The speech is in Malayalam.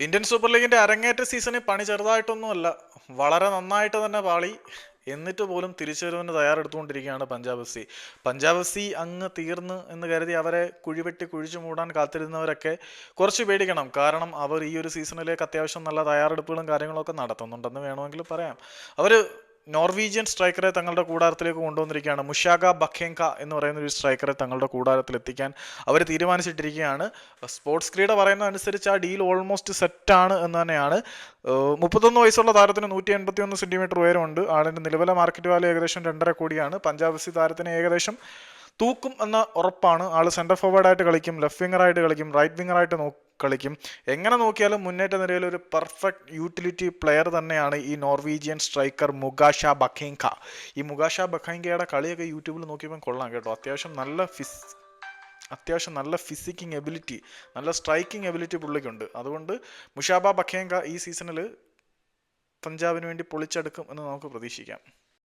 ഇന്ത്യൻ സൂപ്പർ ലീഗിന്റെ അരങ്ങേറ്റ സീസണിൽ പണി ചെറുതായിട്ടൊന്നുമല്ല വളരെ നന്നായിട്ട് തന്നെ പാളി. എന്നിട്ട് പോലും തിരിച്ചുവരവിന് തയ്യാറെടുത്തുകൊണ്ടിരിക്കുകയാണ് Punjab F C. Punjab F C അങ്ങ് തീർന്ന് എന്ന് കരുതി അവരെ കുഴിവെട്ടി കുഴിച്ചു മൂടാൻ കാത്തിരുന്നവരൊക്കെ കുറച്ച് പേടിക്കണം. കാരണം അവർ ഈ ഒരു സീസണിലേക്ക് അത്യാവശ്യം നല്ല തയ്യാറെടുപ്പുകളും കാര്യങ്ങളൊക്കെ നടത്തുന്നുണ്ടെന്ന് വേണമെങ്കിൽ പറയാം. അവർ നോർവീജിയൻ സ്ട്രൈക്കറെ തങ്ങളുടെ കൂടാരത്തിലേക്ക് കൊണ്ടുവന്നിരിക്കുകയാണ്. മുഷാഗ ബഖേങ്ക എന്ന് പറയുന്ന ഒരു സ്ട്രൈക്കറെ തങ്ങളുടെ കൂടാരത്തിൽ എത്തിക്കാൻ അവർ തീരുമാനിച്ചിട്ടിരിക്കുകയാണ്. സ്പോർട്സ് ക്രീഡ പറയുന്ന അനുസരിച്ച് ആ ഡീൽ ഓൾമോസ്റ്റ് സെറ്റാണ് എന്ന് തന്നെയാണ്. മുപ്പത്തൊന്ന് വയസ്സുള്ള താരത്തിന് നൂറ്റി എൺപത്തി ഒന്ന് സെന്റിമീറ്റർ ഉയരമുണ്ട്. ആളിന്റെ നിലവിലെ മാർക്കറ്റ് വാല്യൂ ഏകദേശം രണ്ടര കോടിയാണ്. പഞ്ചാബ് സി താരത്തിന് ഏകദേശം തൂക്കും എന്ന ഉറപ്പാണ്. ആൾ സെന്റർ ഫോർവേഡായിട്ട് കളിക്കും ലെഫ്റ്റ് വിങ്ങറായിട്ട് കളിക്കും റൈറ്റ് വിങ്ങറായിട്ട് നോ കളിക്കും. എങ്ങനെ നോക്കിയാലും മുന്നേറ്റ നിരയിൽ ഒരു പെർഫെക്റ്റ് യൂട്ടിലിറ്റി പ്ലെയർ തന്നെയാണ് ഈ നോർവീജിയൻ സ്ട്രൈക്കർ മുഗാഷ ബഖേങ്ക ഈ മുഗാഷ ബഖേങ്കയുടെ കളിയൊക്കെ യൂട്യൂബിൽ നോക്കിയപ്പോൾ കൊള്ളാം കേട്ടോ. അത്യാവശ്യം നല്ല ഫിസ് അത്യാവശ്യം നല്ല ഫിസിക്കിംഗ് എബിലിറ്റി നല്ല സ്ട്രൈക്കിംഗ് എബിലിറ്റി പുള്ളിക്കുണ്ട്. അതുകൊണ്ട് മുഷാബ ബഖേങ്ക ഈ സീസണിൽ പഞ്ചാബിന് വേണ്ടി പൊളിച്ചെടുക്കും എന്ന് നമുക്ക് പ്രതീക്ഷിക്കാം.